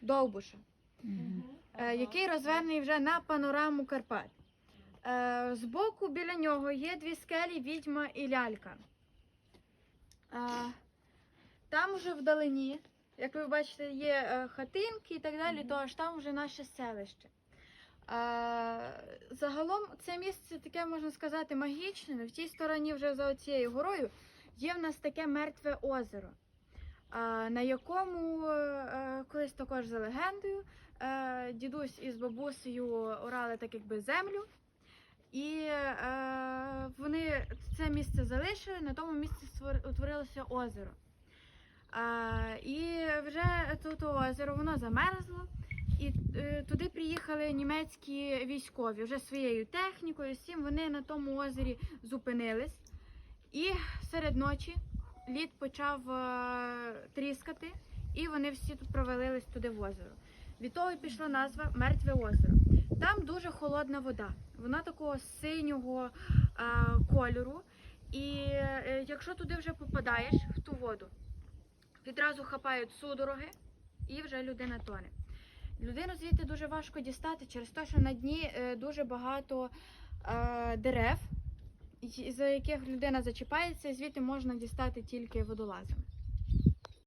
Довбуша, е, який розвернений вже на панораму Карпат. Е, Збоку біля нього є дві скелі відьма і лялька. Е, Там вже вдалині, як ви бачите, є е, хатинки і так далі, то аж там вже наше селище. Загалом це місце таке, можна сказати, магічне. В тій стороні, вже за цією горою, є в нас таке мертве озеро, на якому е, колись також за легендою е, дідусь із бабусею орали так якби землю. І е, вони це місце залишили, на тому місці утворилося озеро. Е, і вже тут озеро воно замерзло, і е, туди приїхали німецькі військові вже своєю технікою. Всім вони на тому озері зупинились. І серед ночі лід почав е, тріскати, і вони всі тут провалились туди в озеро. Від того й пішла назва Мертве озеро. Там дуже холодна вода. Вона такого синього е, кольору. І е, якщо туди вже попадаєш в ту воду, відразу хапають судороги і вже людина тоне. Людину звідти дуже важко дістати через те, що на дні дуже багато дерев, за яких людина зачіпається, звідти можна дістати тільки водолазами.